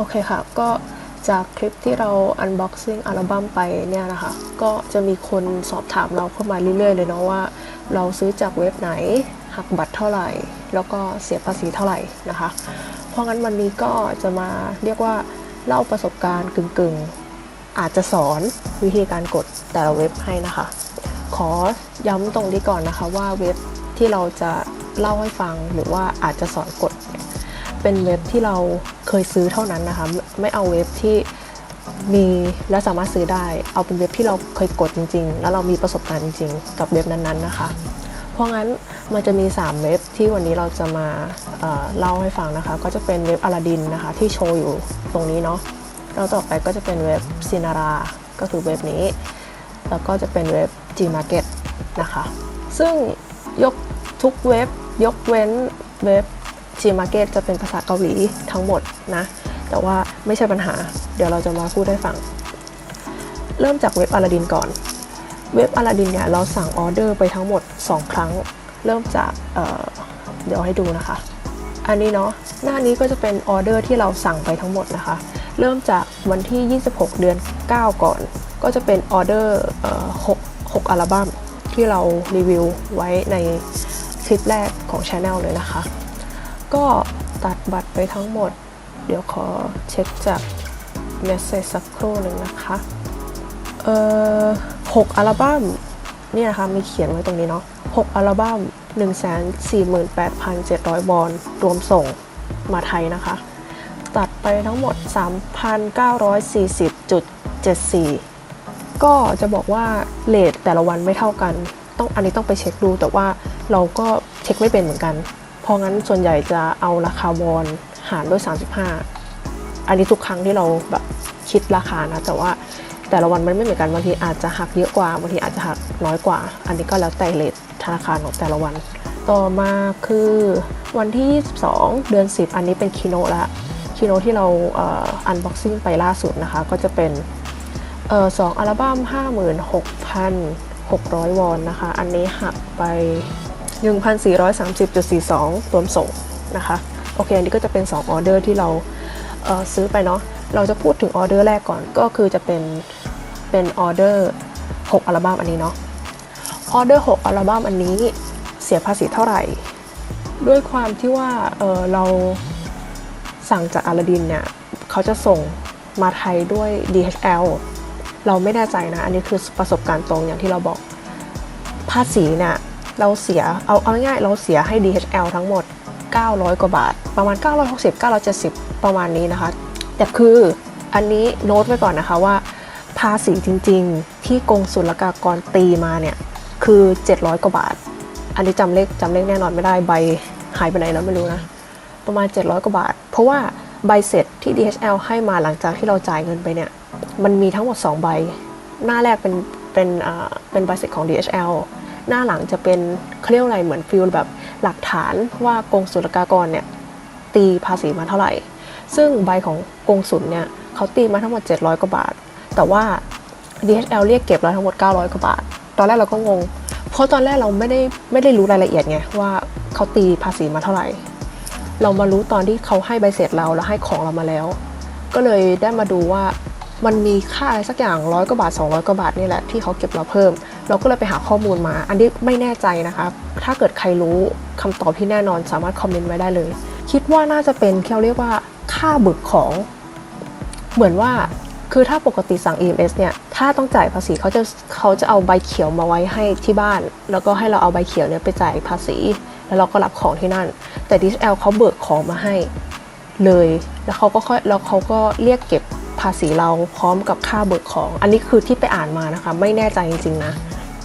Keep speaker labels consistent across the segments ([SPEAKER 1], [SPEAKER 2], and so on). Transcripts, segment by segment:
[SPEAKER 1] โอเคค่ะ ก็จากคลิปที่เรา unboxing อัลบั้มไปเนี่ยนะคะ ก็จะมีคนสอบถามเราเข้ามาเรื่อยๆ เลยเนาะว่า เราซื้อจากเว็บไหน หักบัตรเท่าไหร่ แล้วก็เสียภาษีเท่าไหร่นะคะ เพราะงั้นวันนี้ก็จะมาเรียกว่าเล่าประสบการณ์กึ่งๆ อาจจะสอนวิธีการกดแต่ละเว็บให้นะคะ ขอย้ำตรงนี้ก่อนนะคะว่าเว็บที่เราจะเล่าให้ฟังหรือว่าอาจจะสอนกด เป็นเว็บที่เราเคยซื้อเท่านั้นนะคะ ไม่เอาเว็บที่มีและสามารถซื้อได้ เอาเป็นเว็บที่เราเคยกดจริง ๆ แล้วเรามีประสบการณ์จริง ๆ กับเว็บนั้นๆนะคะ เพราะงั้นมันจะมี 3 เว็บที่วันนี้เราจะมาเเล่าให้ฟังนะคะ ก็จะเป็นเว็บอลาดินนะคะ ที่โชว์อยู่ตรงนี้เนาะแล้วต่อไปก็จะเป็นเว็บซินาราก็คือเว็บนี้ แล้วก็จะเป็นเว็บ Gmarket นะคะ ซึ่งยกทุกเว็บยกเว้นเว็บ Gmarket จะเป็นภาษาเกาหลีทั้งหมดนะ แต่ว่าไม่ใช่ปัญหา เดี๋ยวเราจะมาพูดให้ฟัง เริ่มจากเว็บอลาดินก่อน เว็บอลาดินเนี่ยเราสั่งออเดอร์ไปทั้งหมด 2 ครั้ง เริ่มจากเเดี๋ยวให้ดูนะคะ อันนี้เนาะ หน้านี้ก็จะเป็นออเดอร์ที่เราสั่งไปทั้งหมดนะคะ เริ่มจากวันที่ 26 เดือน 9 ก่อน ก็จะเป็นออเดอร์เอ่อ6 6อัลบั้มที่เรารีวิวไว้ในคลิปแรกของช anel เลยนะคะ ก็ตัดบัตรไปทั้งหมด เดี๋ยวขอเช็คจากเมสเซจสักครู่หนึ่งนะคะ เอ่อหกอัลบั้มเนี่ยนะคะมีเขียนไว้ตรงนี้เนาะหกอัลบั้ม148,700 บอลรวมส่งมาไทยนะคะ ตัดไปทั้งหมด 3,940.74 ก็จะบอกว่าเลทแต่ละวันไม่เท่ากัน ต้องอันนี้ต้องไปเช็คดูแต่ว่าเราก็เช็คไม่เป็นเหมือนกัน ราะงั้นส่วนใหญ่จะเอาราคาวอนหารด้วย 35 อันนี้ทุกครั้งที่เราแบบคิดราคานะ แต่ว่าแต่ละวันมันไม่เหมือนกันบางทีอาจจะหักเยอะกว่าบางทีอาจจะหักน้อยกว่า อันนี้ก็แล้วแต่เลทธนาคารของแต่ละวัน ต่อมาคือวันที่ 22 เดือน 10 อันนี้เป็นคีโนละคีโนที่เราอันบ็อกซิ่งไปล่าสุดนะคะ ก็จะเป็นออสองอัลบั้ม 56,600 วอนนะคะ อันนี้หักไป 1,430.42 รวมส่งนะคะ โอเค อันนี้ก็จะเป็น 2 ออเดอร์ที่เราเซื้อไปเนาะ เราจะพูดถึงออเดอร์แรกก่อน ก็คือจะเป็น เป็นออเดอร์ 6 อัลบั้มอันนี้เนาะ ออเดอร์ 6 อัลบั้มอันนี้เสียภาษีเท่าไหร่ ด้วยความที่ว่าเเราสั่งจากอาลาดินเนี่ย เขาจะส่งมาไทยด้วย DHL เราไม่แน่ใจนะ อันนี้คือประสบการณ์ตรงอย่างที่เราบอกภาษีเนี่ย เราเสียเอาเอาง่ายๆเราเสียให้ DHL ทั้งหมด 900 กว่าบาท ประมาณ 960 970 ประมาณนี้นะคะ แต่คืออันนี้โน้ตไว้ก่อนนะคะว่า ภาษีจริงๆ ที่กรมศุลกากรตีมาเนี่ย คือ 700 กว่าบาท อันนี้จำเลขจำเลขแน่นอนไม่ได้ใบหายไปไหนแล้วไม่รู้นะ ประมาณ 700 กว่าบาท เพราะว่าใบเสร็จที่ DHL ให้มาหลังจากที่เราจ่ายเงินไปเนี่ย มันมีทั้งหมด 2 ใบ หน้าแรกเป็นเป็นอ่าเป็นใบเสร็จของ DHL หน้าหลังจะเป็นเขาเรียกว่าอะไรเหมือนฟิลแบบหลักฐานว่ากรมศุลกากรเนี่ยตีภาษีมาเท่าไหร่ ซึ่งใบของกงสุลเนี่ยเขาตีมาทั้งหมด 700 กว่าบาท แต่ว่า DHL เรียกเก็บเราทั้งหมด 900 กว่าบาท ตอนแรกเราก็งง เพราะตอนแรกเราไม่ได้ไม่ได้รู้รายละเอียดไงว่าเขาตีภาษีมาเท่าไหร่ เรามารู้ตอนที่เขาให้ใบเสร็จเราแล้วให้ของเรามาแล้ว ก็เลยได้มาดูว่ามันมีค่าอะไรสักอย่างร้อยกว่าบาท 200 กว่าบาทนี่แหละที่เขาเก็บเราเพิ่ม เราก็เลยไปหาข้อมูลมา อันนี้ไม่แน่ใจนะคะ ถ้าเกิดใครรู้คำตอบที่แน่นอนสามารถคอมเมนต์ไว้ได้เลย คิดว่าน่าจะเป็นเขาเรียกว่าค่าบึกของ เหมือนว่าคือถ้าปกติสั่ง EMS เนี่ย ถ้าต้องจ่ายภาษีเขาจะเขาจะเอาใบเขียวมาไว้ให้ที่บ้าน แล้วก็ให้เราเอาใบเขียวเนี่ยไปจ่ายภาษี แล้วเราก็รับของที่นั่น แต่ DHL เขาเบิกของมาให้เลย แล้วเขาก็ค่อยแล้วเขาก็เรียกเก็บภาษีเราพร้อมกับค่าเบิกของ อันนี้คือที่ไปอ่านมานะคะ ไม่แน่ใจจริงๆนะ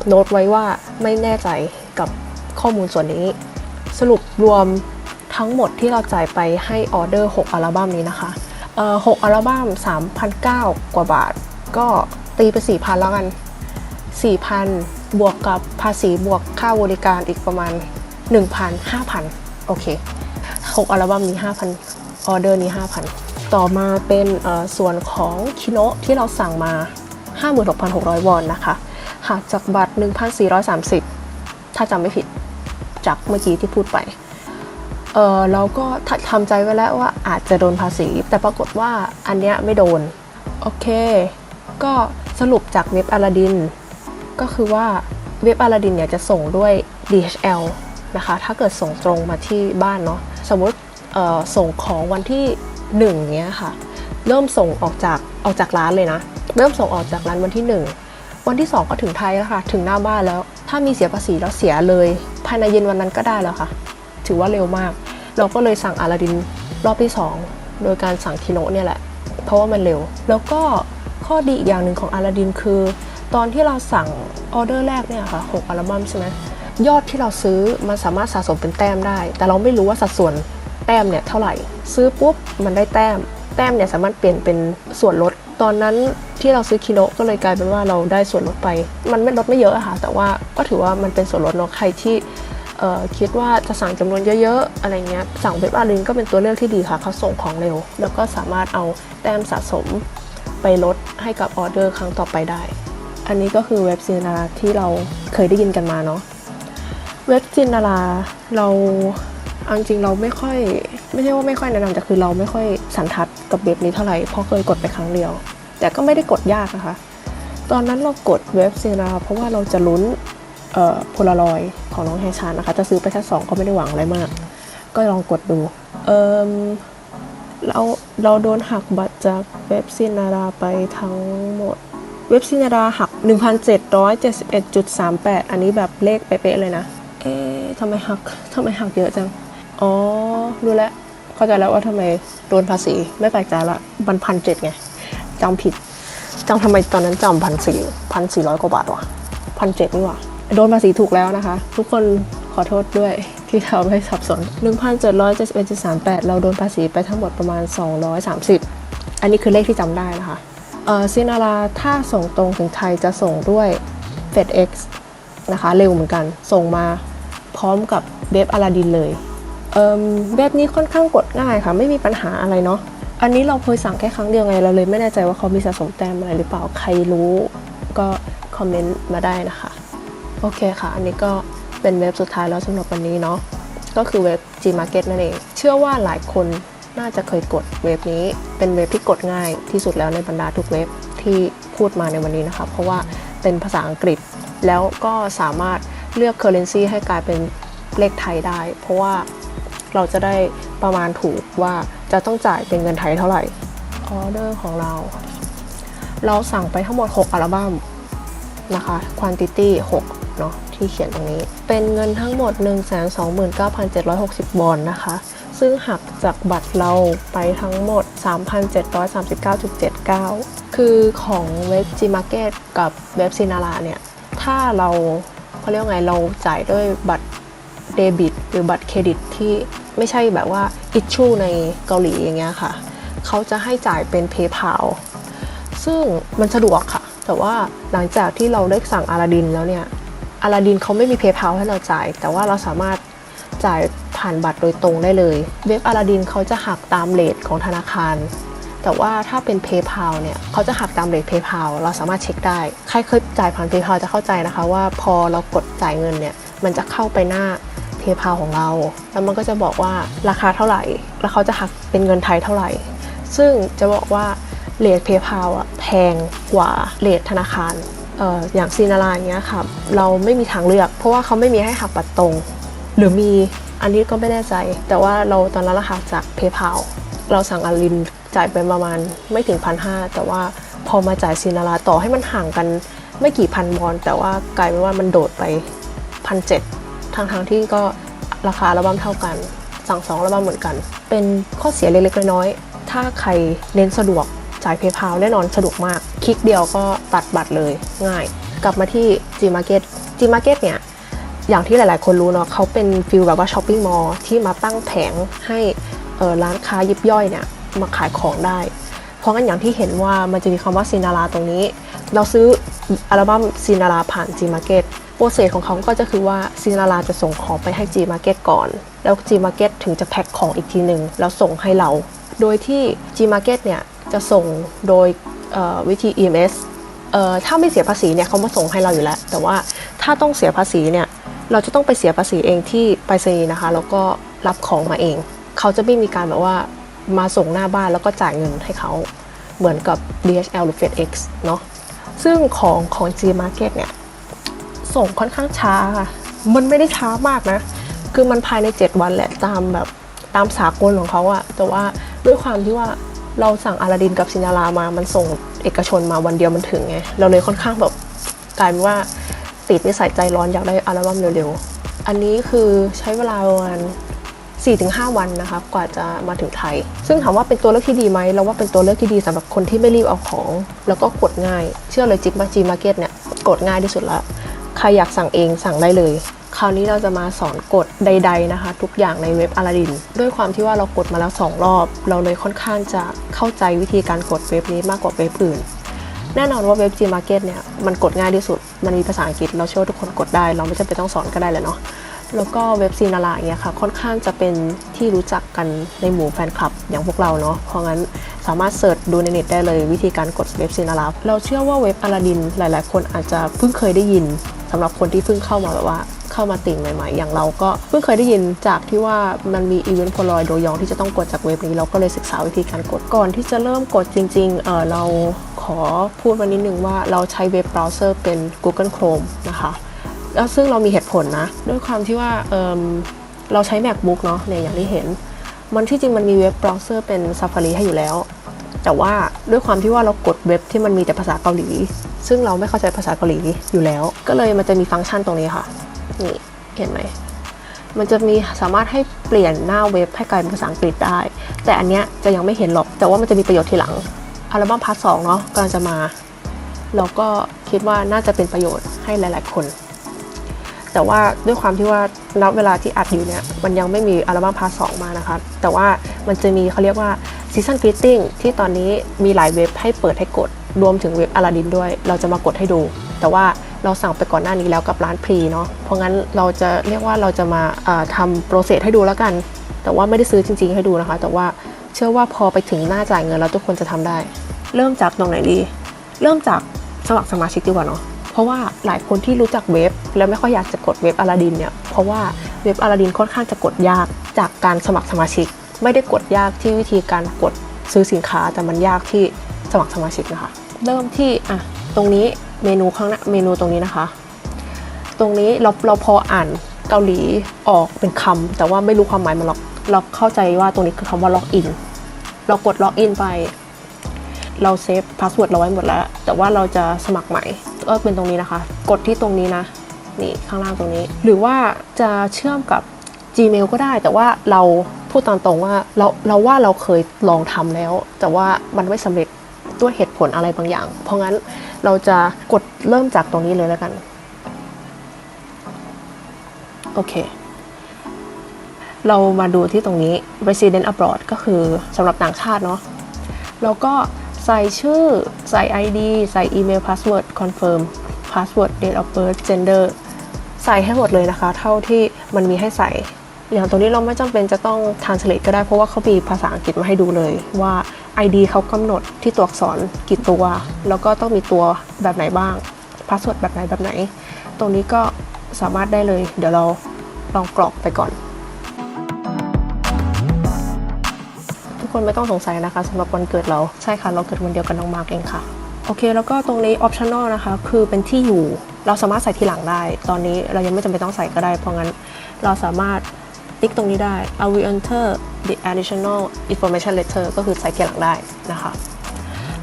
[SPEAKER 1] โน้ตไว้ว่าไม่แน่ใจกับข้อมูลส่วนนี้ สรุปรวมทั้งหมดที่เราจ่ายไปให้ออเดอร์ 6 อัลบั้มนี้นะคะเอ่อ6อัลบั้ม3,009 กว่าบาท ก็ตีไป 4,000 แล้วกัน 4,000 บวกกับภาษีบวกค่าบริการอีกประมาณ 1,000 5,000 โอเค 6 อัลบั้มนี้ 5,000 ออเดอร์นี้ 5,000 ต่อมาเป็นส่วนของคิโนะที่เราสั่งมา 56,600 วอนนะคะ หักจากบัตร 1,430 ถ้าจำไม่ผิดจากเมื่อกี้ที่พูดไป เออเราก็ทำใจไว้แล้วว่าอาจจะโดนภาษี แต่ปรากฏว่าอันเนี้ยไม่โดน โอเค ก็สรุปจากเว็บอลาดิน ก็คือว่าเว็บอลาดินเนี่ยจะส่งด้วย DHL นะคะ ถ้าเกิดส่งตรงมาที่บ้านเนาะ สมมติเออส่งของวันที่1เนี้ยค่ะ เริ่มส่งออกจากออกจากร้านเลยนะ เริ่มส่งออกจากร้านวันที่ 1 วันที่ 2 ก็ถึงไทยแล้วค่ะ ถึงหน้าบ้านแล้ว ถ้ามีเสียภาษีแล้วเสียเลย ภายในเย็นวันนั้นก็ได้แล้วค่ะ ถือว่าเร็วมาก เราก็เลยสั่งอาลาดินรอบที่ 2 โดยการสั่งคิโนเนี่ยแหละ เพราะว่ามันเร็ว แล้วก็ข้อดีอีกอย่างหนึ่งของอาลาดินคือ ตอนที่เราสั่งออเดอร์แรกเนี่ยค่ะ6อัลบั้มใช่ไหมยอดที่เราซื้อมันสามารถสะสมเป็นแต้มได้ แต่เราไม่รู้ว่าสัดส่วนแต้มเนี่ยเท่าไหร่ ซื้อปุ๊บมันได้แต้ม แต้มเนี่ยสามารถเปลี่ยนเป็นส่วนลด ตอนนั้นที่เราซื้อคิโนก็เลยกลายเป็นว่าเราได้ส่วนลดไป มันไม่ลดไม่เยอะอะค่ะ แต่ว่าก็ถือว่ามันเป็นส่วนลดเนาะใครที่คิดว่าจะสั่งจำนวนเยอะๆ อะไรเงี้ย สั่งเว็บอารินก็เป็นตัวเลือกที่ดีค่ะ เขาส่งของเร็ว แล้วก็สามารถเอาแต้มสะสมไปลดให้กับออเดอร์ครั้งต่อไปได้ อันนี้ก็คือเว็บซินาราที่เราเคยได้ยินกันมาเนาะ เว็บจินาราเราเอาจริงเราไม่ค่อย ไม่ใช่ว่าไม่ค่อยแนะนำแต่คือเราไม่ค่อยสันทัดกับเว็บนี้เท่าไหร่เพราะเคยกดไปครั้งเดียว แต่ก็ไม่ได้กดยากนะคะ ตอนนั้นเรากดเว็บจินาราเพราะว่าเราจะลุ้นโพลารอยของน้องแฮชานนะคะ จะซื้อไปแค่สองก็ไม่ได้หวังอะไรมาก ก็ลองกดดูเออเราเราโดนหักบัตรจากเว็บซินาราไปทั้งหมดเว็บซินาราหัก 1,771.38 อันนี้แบบเลขเป๊ะๆเลยนะ เอ๊ะทำไมหักทำไมหักเยอะจัง อ๋อ รู้แล้ว เข้าใจแล้วว่าทำไมโดนภาษีไม่แปลกใจละมันพันเจ็ดไง จำผิดจำทำไมตอนนั้นจำพันสี่พันสี่ร้อยกว่าบาทวะพันเจ็ดนี่ว่าโดนภาษีถูกแล้วนะคะ ทุกคนขอโทษด้วยที่ทำให้สับสน 1,771.38 เราโดนภาษีไปทั้งหมดประมาณ 230 อันนี้คือเลขที่จำได้นะคะเออซินาราถ้าส่งตรงถึงไทยจะส่งด้วย FedEx นะคะ เร็วเหมือนกัน ส่งมาพร้อมกับเว็บอลาดินเลยเอ่มเว็บนี้ค่อนข้างกดง่ายค่ะ ไม่มีปัญหาอะไรเนาะ อันนี้เราเคยสั่งแค่ครั้งเดียวไงเราเลยไม่แน่ใจว่าเขามีสะสมแต้มอะไรหรือเปล่าใครรู้ก็คอมเมนต์มาได้นะคะ โอเคค่ะ อันนี้ก็เป็นเว็บสุดท้ายแล้วสำหรับวันนี้เนาะก็คือเว็บ Gmarket นั่นเอง เชื่อว่าหลายคนน่าจะเคยกดเว็บนี้ เป็นเว็บที่กดง่ายที่สุดแล้วในบรรดาทุกเว็บที่พูดมาในวันนี้นะคะ เพราะว่าเป็นภาษาอังกฤษ แล้วก็สามารถเลือก currency ให้กลายเป็นเลขไทยได้ เพราะว่าเราจะได้ประมาณถูกว่าจะต้องจ่ายเป็นเงินไทยเท่าไหร่ออเดอร์ของเรา เราสั่งไปทั้งหมด 6 อัลบั้มนะคะ quantity 6เนาะที่เขียนตรงนี้ เป็นเงินทั้งหมด 129,760วอนนะคะ ซึ่งหักจากบัตรเราไปทั้งหมด 3,739.79 คือของเว็บ Gmarket กับเว็บซินาราเนี่ย ถ้าเราเขาเรียกไงเราจ่ายด้วยบัตรเดบิต หรือบัตรเครดิตที่ ไม่ใช่แบบว่าอิชชูในเกาหลีอย่างเงี้ยค่ะ เขาจะให้จ่ายเป็น PayPal ซึ่งมันสะดวกค่ะ แต่ว่าหลังจากที่เราได้สั่งอาลาดินแล้วเนี่ยอาลาดินเขาไม่มีเพย์เพาให้เราจ่าย แต่ว่าเราสามารถจ่ายผ่านบัตรโดยตรงได้เลย เว็บอาลาดินเขาจะหักตามเลทของธนาคาร แต่ว่าถ้าเป็น PayPal เนี่ยเขาจะหักตามเลท PayPal เราสามารถเช็คได้ ใครเคยจ่ายผ่าน PayPal จะเข้าใจนะคะว่าพอเรากดจ่ายเงินเนี่ยมันจะเข้าไปหน้า PayPal ของเรา แล้วมันก็จะบอกว่าราคาเท่าไหร่ แล้วเขาจะหักเป็นเงินไทยเท่าไหร่ ซึ่งจะบอกว่าเลท PayPal อะแพงกว่าเลทธนาคารเอ่ออย่างซีนาราอย่างเงี้ยค่ะเราไม่มีทางเลือก เพราะว่าเขาไม่มีให้หักบัตรตรง หรือมีอันนี้ก็ไม่แน่ใจ แต่ว่าเราตอนนั้นเราหักจาก PayPal เราสั่งอารินจ่ายไปประมาณไม่ถึงพันห้าแต่ว่าพอมาจ่ายซีนาราต่อให้มันห่างกันไม่กี่พันวอน แต่ว่ากลายเป็นว่ามันโดดไปพันเจ็ด ทางทางๆที่ก็ราคาอัลบั้มเท่ากัน สั่งสองอัลบั้มเหมือนกัน เป็นข้อเสียเล็กๆน้อยๆถ้าใครเน้นสะดวกจ่าย PayPal แน่นอนสะดวกมาก คลิกเดียวก็ตัดบัตรเลยง่าย กลับมาที่ Gmarket Gmarket เนี่ยอย่างที่หลายๆ คนรู้เนาะเขาเป็นฟิลแบบว่าช้อปปิ้งมอลล์ที่มาตั้งแผงให้ร้านค้ายิบย่อยเนี่ยมาขายของได้ เพราะงั้นอย่างที่เห็นว่ามันจะมีคำว่าซีนาราตรงนี้ เราซื้ออัลบั้มซีนาราผ่าน Gmarket รเซสของเขาก็จะคือว่าซีนาราจะส่งของไปให้ Gmarket ก่อน แล้ว Gmarket ถึงจะแพ็คของอีกทีหนึ่งแล้วส่งให้เรา โดยที่ Gmarket เนี่ยจะส่งโดยเอ่อวิธี EMS เอ่อถ้าไม่เสียภาษีเนี่ยเขามาส่งให้เราอยู่แล้ว แต่ว่าถ้าต้องเสียภาษีเนี่ยเราจะต้องไปเสียภาษีเองที่ไปรษณีย์นะคะ แล้วก็รับของมาเอง เขาจะไม่มีการแบบว่ามาส่งหน้าบ้านแล้วก็จ่ายเงินให้เขาเหมือนกับ DHL หรือ FedEx เนาะซึ่งของของ G Market เนี่ย ส่งค่อนข้างช้าค่ะมันไม่ได้ช้ามากนะ คือมันภายใน 7 วันแหละตามแบบตามสากลของเขาอะแต่ว่าด้วยความที่ว่าเราสั่งอาลาดินกับซินารามา มันส่งเอกชนมาวันเดียวมันถึงไง เราเลยค่อนข้างแบบกลายเป็นว่าติดนิสัยใจร้อนอยากได้อัลบั้มเร็วๆ อันนี้คือใช้เวลาประมาณ4-5 วันนะคะกว่าจะมาถึงไทย ซึ่งถามว่าเป็นตัวเลือกที่ดีไหมเราว่าเป็นตัวเลือกที่ดีสำหรับคนที่ไม่รีบเอาของ แล้วก็กดง่าย เชื่อเลยจิบมาจีมาร์เก็ตเนี่ยกดง่ายที่สุดละ รอยากสั่งเองสั่งได้เลย คราวนี้เราจะมาสอนกดใด ๆนะคะ ทุกอย่างในเว็บอลาดิน ด้วยความที่ว่าเรากดมาแล้ว 2 รอบ เราเลยค่อนข้างจะเข้าใจวิธีการกดเว็บนี้มากกว่าเว็บอื่น แน่นอนว่าเว็บ Gmarket เนี่ยมันกดง่ายที่สุด มันมีภาษาอังกฤษเราเชื่อว่าทุกคนกดได้ เราไม่จำเป็นต้องสอนก็ได้แหละเนาะแล้วก็เว็บซีนาราอย่างเงี้ยค่ะค่อนข้างจะเป็นที่รู้จักกันในหมู่แฟนคลับอย่างพวกเราเนาะเพราะงั้นสามารถเสิร์ชดูในเน็ตได้เลยวิธีการกดเว็บซีนาราเราเชื่อว่าเว็บอลาดินหลาย ๆ คนอาจจะเพิ่งเคยได้ยิน สำหรับคนที่เพิ่งเข้ามาแบบว่าเข้ามาติ่งใหม่ๆ อย่างเราก็เพิ่งเคยได้ยินจากที่ว่ามันมีอีเวนต์โพลอยโดยองที่จะต้องกดจากเว็บนี้เราก็เลยศึกษาวิธีการกดก่อนที่จะเริ่มกดจริงๆเออเราขอพูดวันนิดนึงว่าเราใช้เว็บเบราว์เซอร์เป็น Google Chrome นะคะแล้วซึ่งเรามีเหตุผลนะ ด้วยความที่ว่าเเราใช้ macbook เนาะเนี่ยอย่างที่เห็น มันที่จริงมันมีเว็บเบราว์เซอร์เป็น Safari ให้อยู่แล้ว แต่ว่าด้วยความที่ว่าเรากดเว็บที่มันมีแต่ภาษาเกาหลี ซึ่งเราไม่เข้าใจภาษาเกาหลีอยู่แล้ว ก็เลยมันจะมีฟังก์ชันตรงนี้ค่ะนี่เห็นไหมมันจะมีสามารถให้เปลี่ยนหน้าเว็บให้กลายเป็นภาษาอังกฤษได้ แต่อันเนี้ยจะยังไม่เห็นหรอก แต่ว่ามันจะมีประโยชน์ทีหลัง อัลบั้มพาร์ทสองเนาะกำลังจะมาเราก็คิดว่าน่าจะเป็นประโยชน์ให้หลาย ๆ คน แต่ว่าด้วยความที่ว่าณเวลาที่อัดอยู่เนี่ยมันยังไม่มีอัลบั้มพาร์ทสองมานะคะ แต่ว่ามันจะมีเขาเรียกว่าซีซันฟิตติ้งที่ตอนนี้มีหลายเว็บให้เปิดให้กด รวมถึงเว็บอลาดินด้วย เราจะมากดให้ดู แต่ว่าเราสั่งไปก่อนหน้านี้แล้วกับร้านพรีเนาะเพราะงั้นเราจะเรียกว่าเราจะมาอ่าทำโปรเซสให้ดูแล้วกัน แต่ว่าไม่ได้ซื้อจริง ๆ ให้ดูนะคะ แต่ว่าเชื่อว่าพอไปถึงหน้าจ่ายเงินแล้วทุกคนจะทำได้ เริ่มจากตรงไหนดี เริ่มจากสมัครสมาชิกดีกว่าเนาะ เพราะว่าหลายคนที่รู้จักเว็บ แล้วไม่ค่อยอยากจะกดเว็บอลาดินเนี่ยเพราะว่าเว็บอลาดินค่อนข้างจะกดยากจากการสมัครสมาชิก ไม่ได้กดยากที่วิธีการกดซื้อสินค้าแต่มันยากที่สมัครสมาชิกนะคะ เริ่มที่อะตรงนี้เมนูข้างหน้าเมนูตรงนี้นะคะ ตรงนี้เราเราพออ่านเกาหลีออกเป็นคำแต่ว่าไม่รู้ความหมายมันหรอกเราเข้าใจว่าตรงนี้คือคำว่าล็อกอินเรากดล็อกอินไป เราเซฟพาสเวิร์ดเราไว้หมดแล้ว แต่ว่าเราจะสมัครใหม่ ก็เป็นตรงนี้นะคะ กดที่ตรงนี้นะ นี่ข้างล่างตรงนี้ หรือว่าจะเชื่อมกับ Gmail ก็ได้ แต่ว่าเราพูดตามตรงว่าเราเราว่าเราเคยลองทำแล้ว แต่ว่ามันไม่สำเร็จด้วยเหตุผลอะไรบางอย่าง เพราะงั้นเราจะกดเริ่มจากตรงนี้เลยแล้วกัน โอเค เรามาดูที่ตรงนี้ resident abroad ก็คือสำหรับต่างชาติเนาะแล้วก็ ใส่ชื่อ ใส่ ID ใส่อีเมล password confirm password date of birth gender ใส่ให้หมดเลยนะคะ เท่าที่มันมีให้ใส่ อย่างตรงนี้เราไม่จำเป็นจะต้อง translate ก็ได้เพราะว่าเขามีภาษาอังกฤษมาให้ดูเลย ว่า ID เขากำหนดที่ตัวอักษรกี่ตัว แล้วก็ต้องมีตัวแบบไหนบ้าง password แบบไหนแบบไหน ตรงนี้ก็สามารถได้เลย เดี๋ยวเราลองกรอกไปก่อน คนไม่ต้องสงสัยนะคะสำหรับวันเกิดเราใช่ค่ะ เราเกิดวันเดียวกับน้องมาร์กเองค่ะ โอเค แล้วก็ตรงนี้ optional นะคะ คือเป็นที่อยู่เราสามารถใส่ทีหลังได้ ตอนนี้เรายังไม่จำเป็นต้องใส่ก็ได้ เพราะงั้นเราสามารถติ๊กตรงนี้ได้ I will enter the additional information letter ก็คือใส่ทีหลังได้นะคะ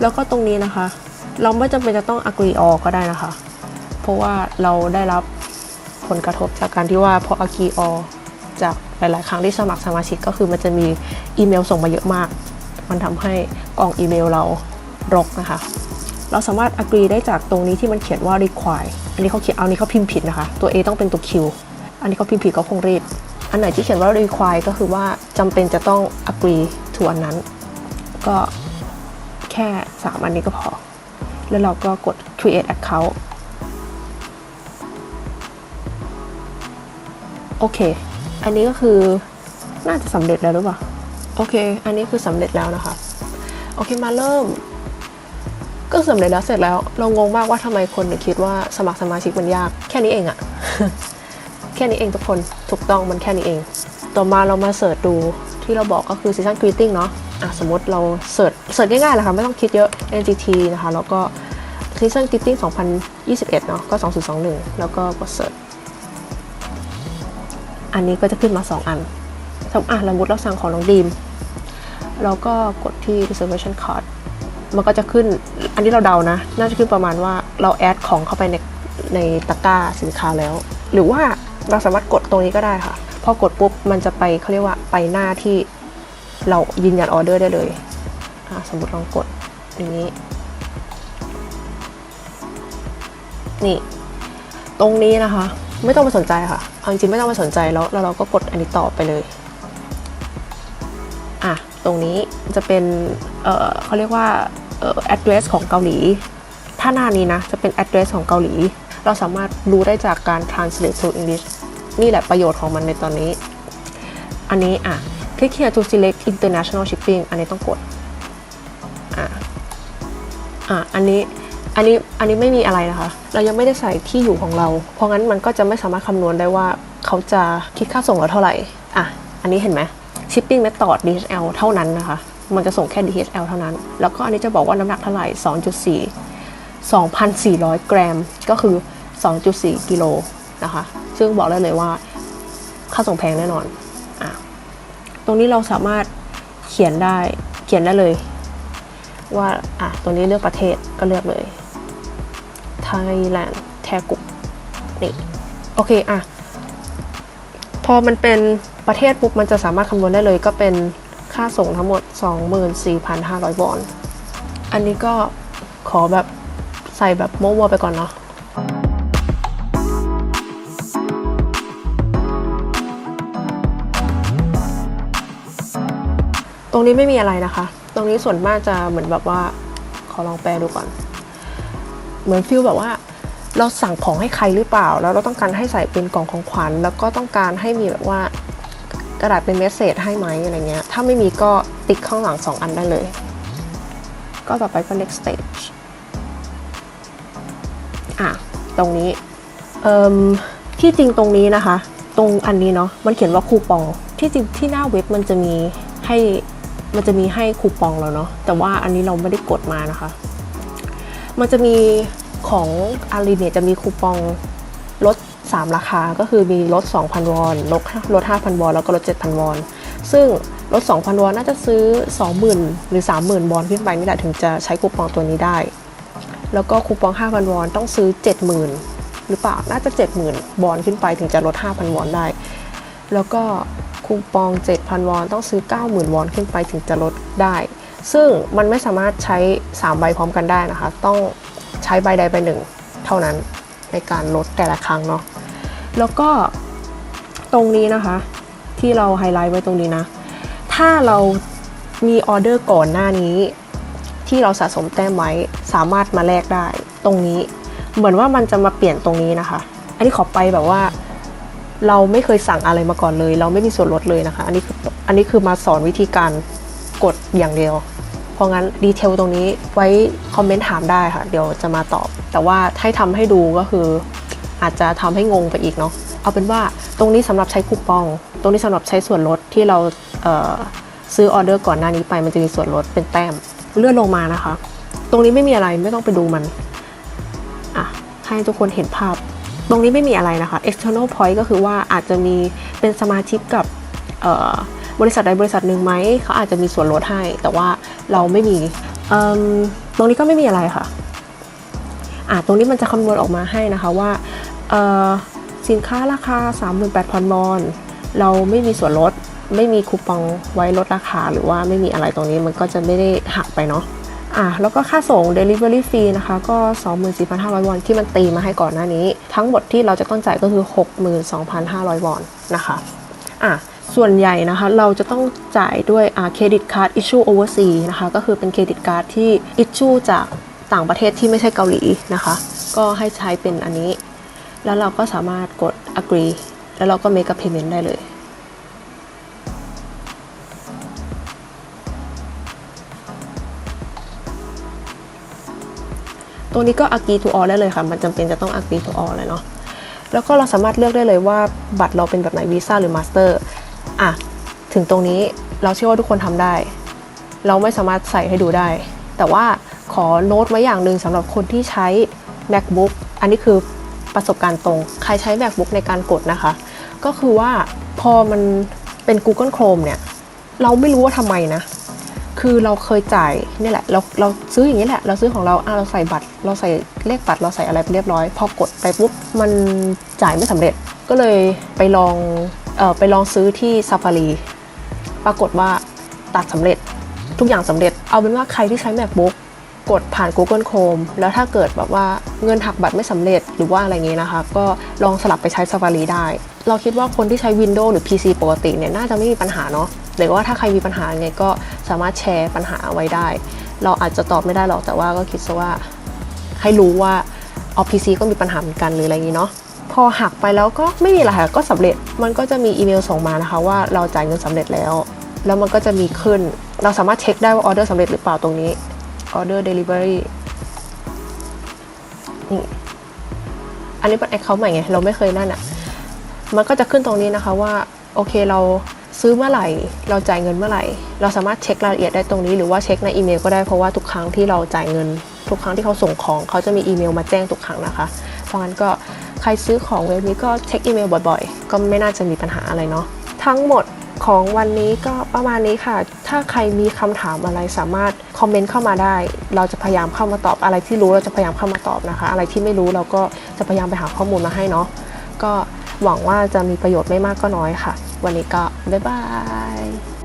[SPEAKER 1] แล้วก็ตรงนี้นะคะ เราไม่จำเป็นจะต้อง agree all ก็ได้นะคะ เพราะว่าเราได้รับผลกระทบจากการที่ว่าพอ agree all จากหลาย ๆ ครั้งที่สมัครสมาชิกก็คือมันจะมีอีเมลส่งมาเยอะมาก มันทำให้กล่องอีเมลเรารกนะคะ เราสามารถ agree ได้จากตรงนี้ที่มันเขียนว่า require อันนี้เขาเขียนเอานี้เขาพิมพ์ผิดนะคะ ตัว A ต้องเป็นตัว Q อันนี้เขาพิมพ์ผิดก็คงรีบ อันไหนที่เขียนว่า require ก็คือว่าจำเป็นจะต้อง agree to อันนั้น ก็แค่ 3 อันนี้ก็พอ แล้วเราก็กด create account โอเค อันนี้ก็คือน่าจะสำเร็จแล้วหรือเปล่า โอเค อันนี้คือสำเร็จแล้วนะคะ โอเคมาเริ่ม ก็สำเร็จแล้วเสร็จแล้ว เรางงมากว่าทำไมคนถึงคิดว่าสมัครสมาชิกมันยาก แค่นี้เองอะ แค่นี้เองทุกคน ถูกต้องมันแค่นี้เอง ต่อมาเรามาเสิร์ชดูที่เราบอกก็คือ season greeting เนาะอะสมมติเราเสิร์ชเสิร์ชง่ายๆเลยค่ะ ไม่ต้องคิดเยอะ NGT นะคะ แล้วก็ season greeting 2021 เนาะก็ 2021 แล้วก็กดเสิร์ช อันนี้ก็จะขึ้นมา 2 อันสมมติอะสมมติเราสั่งของน้องดีม เราก็กดที่ reservation card มันก็จะขึ้น อันนี้เราเดานะ น่าจะขึ้นประมาณว่าเราแอดของเข้าไปในในตะกร้าสินค้าแล้ว หรือว่าเราสามารถกดตรงนี้ก็ได้ค่ะ พอกดปุ๊บ มันจะไปเขาเรียกว่าไปหน้าที่เรายืนยันออเดอร์ได้เลย สมมติลองกดอย่างนี้ นี่ ตรงนี้นะคะ ไม่ต้องไปสนใจค่ะเอาจริงๆไม่ต้องไปสนใจแล้วแล้วเราก็กดอันนี้ต่อไปเลยอะตรงนี้จะเป็นเเขาเรียกว่า address ของเกาหลี ถ้าหน้านี้นะจะเป็น address ของเกาหลี เราสามารถรู้ได้จากการ translate to English นี่แหละประโยชน์ของมันในตอนนี้ อันนี้อะ click here to select international shipping อันนี้ต้องกดอะอะอันนี้ อันนี้อันนี้ไม่มีอะไรนะคะ เรายังไม่ได้ใส่ที่อยู่ของเรา เพราะงั้นมันก็จะไม่สามารถคำนวณได้ว่าเขาจะคิดค่าส่งเราเท่าไหร่ อะ อันนี้เห็นไหม shipping method DHL เท่านั้นนะคะ มันจะส่งแค่ DHL เท่านั้น แล้วก็อันนี้จะบอกว่าน้ำหนักเท่าไหร่ 2.4 2,400 กรัม ก็คือ 2.4 กิโลนะคะ ซึ่งบอกได้เลยว่า ค่าส่งแพงแน่นอน อะ ตรงนี้เราสามารถเขียนได้ เขียนได้เลย ว่า อะ ตัวนี้เลือกประเทศก็เลือกเลย Thailand แทกุนี่โอเคอะพอมันเป็นประเทศปุ๊บมันจะสามารถคำนวณได้เลยก็เป็นค่าส่งทั้งหมด 24,500 วอน อันนี้ก็ขอแบบใส่แบบโม้ๆไปก่อนเนาะตรงนี้ไม่มีอะไรนะคะ ตรงนี้ส่วนมากจะเหมือนแบบว่า ขอลองแปลดูก่อน เหมือนฟิลแบบว่า เราสั่งของให้ใครหรือเปล่า แล้วเราต้องการให้ใส่เป็นกล่องของขวัญ แล้วก็ต้องการให้มีแบบว่ากระดาษเป็นเมสเซจให้ไหมอะไรเงี้ย ถ้าไม่มีก็ติ๊กข้างหลัง 2 อันได้เลย ก็ต่อไปก็ next stage อะ ตรงนี้เอ่มที่จริงตรงนี้นะคะ ตรงอันนี้เนาะ มันเขียนว่าคูปอง ที่จริงที่หน้าเว็บมันจะมีให้ มันจะมีให้คูปองแล้วเนาะ แต่ว่าอันนี้เราไม่ได้กดมานะคะ มันจะมี ของอารีเนี่ยจะมีคูปองลด 3 ราคา ก็คือมีลด 2,000 วอน ลดลด 5,000 วอน แล้วก็ลด 7,000 วอน ซึ่งลด 2,000 วอน น่าจะซื้อ 20,000 หรือ 30,000 วอนขึ้นไปนี่แหละถึงจะใช้คูปองตัวนี้ได้ แล้วก็คูปอง 5,000 วอน ต้องซื้อ 70,000 หรือเปล่า น่าจะ 70,000 วอนขึ้นไปถึงจะลด 5,000 วอนได้ แล้วก็คูปอง 7,000 วอน ต้องซื้อ 90,000 วอนขึ้นไปถึงจะลดได้ ซึ่งมันไม่สามารถใช้ 3 ใบพร้อมกันได้นะคะ ต้อง ใช้ใบใดใบหนึ่ง เท่านั้นในการลดแต่ละครั้งเนาะแล้วก็ตรงนี้นะคะ ที่เราไฮไลท์ไว้ตรงนี้นะ ถ้าเรามีออเดอร์ก่อนหน้านี้ ที่เราสะสมแต้มไว้สามารถมาแลกได้ ตรงนี้เหมือนว่ามันจะมาเปลี่ยนตรงนี้นะคะ อันนี้ขอไปแบบว่า เราไม่เคยสั่งอะไรมาก่อนเลย เราไม่มีส่วนลดเลยนะคะ อันนี้คืออันนี้คือมาสอนวิธีการกดอย่างเดียว ราะงั้นดีเทลตรงนี้ไว้คอมเมนต์ถามได้ค่ะ เดี๋ยวจะมาตอบ แต่ว่าให้ทำให้ดูก็คือ อาจจะทำให้งงไปอีกเนาะเอาเป็นว่าตรงนี้สำหรับใช้คูปอง ตรงนี้สำหรับใช้ส่วนลดที่เราเซื้อออเดอร์ก่อนหน้านี้ไปมันจะมีส่วนลดเป็นแต้มเลื่อนลงมานะคะ ตรงนี้ไม่มีอะไรไม่ต้องไปดูมันอะให้ทุกคนเห็นภาพ ตรงนี้ไม่มีอะไรนะคะ external point ก็คือว่าอาจจะมีเป็นสมาชิกกับเบริษัทใดบริษัทหนึ่งไหมเขาอาจจะมีส่วนลดให้ แต่ว่าเราไม่มีมตรงนี้ก็ไม่มีอะไรค่ะอะตรงนี้มันจะคำนวณออกมาให้นะคะว่าสินค้าราคา 38,000วอน เราไม่มีส่วนลด ไม่มีคูปองไว้ลดราคา หรือว่าไม่มีอะไรตรงนี้มันก็จะไม่ได้หักไปเนาะอะแล้วก็ค่าส่ง delivery fee นะคะ ก็ 24,500 วอนที่มันตีมาให้ก่อนหน้านี้ ทั้งหมดที่เราจะต้องจ่ายก็คือ 62,500 วอนนะคะอะ ส่วนใหญ่นะคะเราจะต้องจ่ายด้วยเครดิตการ์ด issue overseas นะคะก็คือเป็นเครดิตการ์ดที่ issue จากต่างประเทศที่ไม่ใช่เกาหลีนะคะ ก็ให้ใช้เป็นอันนี้ แล้วเราก็สามารถกด agree แล้วเราก็ make a payment ได้เลยตรงนี้ก็ agree to all ได้เลยค่ะ มันจำเป็นจะต้อง agree to all เลยเนาะแล้วก็เราสามารถเลือกได้เลยว่าบัตรเราเป็นแบบไหนวีซ่าหรือมาสเตอร์ อะถึงตรงนี้เราเชื่อว่าทุกคนทำได้ เราไม่สามารถใส่ให้ดูได้ แต่ว่าขอโน้ตไว้อย่างหนึ่งสำหรับคนที่ใช้ macbook อันนี้คือประสบการณ์ตรง ใครใช้ macbook ในการกดนะคะ ก็คือว่าพอมันเป็น Google Chrome เนี่ย เราไม่รู้ว่าทำไมนะ คือเราเคยจ่ายนี่แหละ เราเราซื้ออย่างนี้แหละ เราซื้อของเราอะเราใส่บัตร เราใส่เลขบัตร เราใส่อะไรไปเรียบร้อย พอกดไปปุ๊บ มันจ่ายไม่สำเร็จ ก็เลยไปลอง ไปลองซื้อที่ Safari ปรากฏว่าตัดสำเร็จทุกอย่างสำเร็จ เอาเป็นว่าใครที่ใช้ macbook กดผ่าน Google Chrome แล้วถ้าเกิดแบบว่าเงินหักบัตรไม่สำเร็จหรือว่าอะไรเงี้ยนะคะ ก็ลองสลับไปใช้ Safari ได้ เราคิดว่าคนที่ใช้ Windows หรือ PC ปกติเนี่ย น่าจะไม่มีปัญหาเนาะหรือว่าถ้าใครมีปัญหาไงก็สามารถแชร์ปัญหาไว้ได้ เราอาจจะตอบไม่ได้หรอกแต่ว่าก็คิดซะว่าให้รู้ว่าเอา PC ก็มีปัญหาเหมือนกันหรืออะไรอย่างนี้เนาะ พอหักไปแล้วก็ไม่มีอะไรค่ะก็สำเร็จมันก็จะมีอีเมลส่งมานะคะ ว่าเราจ่ายเงินสำเร็จแล้ว แล้วมันก็จะมีขึ้น เราสามารถเช็คได้ว่าออเดอร์สำเร็จหรือเปล่าตรงนี้ออเดอร์เดลิเวอรี่นี่อันนี้เป็นแอคเคาท์ใหม่ไงเราไม่เคยนั่นอะ่ะมันก็จะขึ้นตรงนี้นะคะว่าโอเคเราซื้อเมื่อไหร่ เราจ่ายเงินเมื่อไหร่ เราสามารถเช็ครายละเอียดได้ตรงนี้ หรือว่าเช็คในอีเมลก็ได้เพราะว่าทุกครั้งที่เราจ่ายเงิน ทุกครั้งที่เขาส่งของ เขาจะมีอีเมลมาแจ้งทุกครั้งนะคะ เพราะงั้นก็ ใครซื้อของเว็บนี้ก็เช็คอีเมลบ่อยๆ ก็ไม่น่าจะมีปัญหาอะไรเนาะทั้งหมดของวันนี้ก็ประมาณนี้ค่ะ ถ้าใครมีคำถามอะไรสามารถคอมเมนต์เข้ามาได้ เราจะพยายามเข้ามาตอบอะไรที่รู้เราจะพยายามเข้ามาตอบนะคะ อะไรที่ไม่รู้เราก็จะพยายามไปหาข้อมูลมาให้เนาะ ก็หวังว่าจะมีประโยชน์ไม่มากก็น้อยค่ะ วันนี้ก็บ๊ายบาย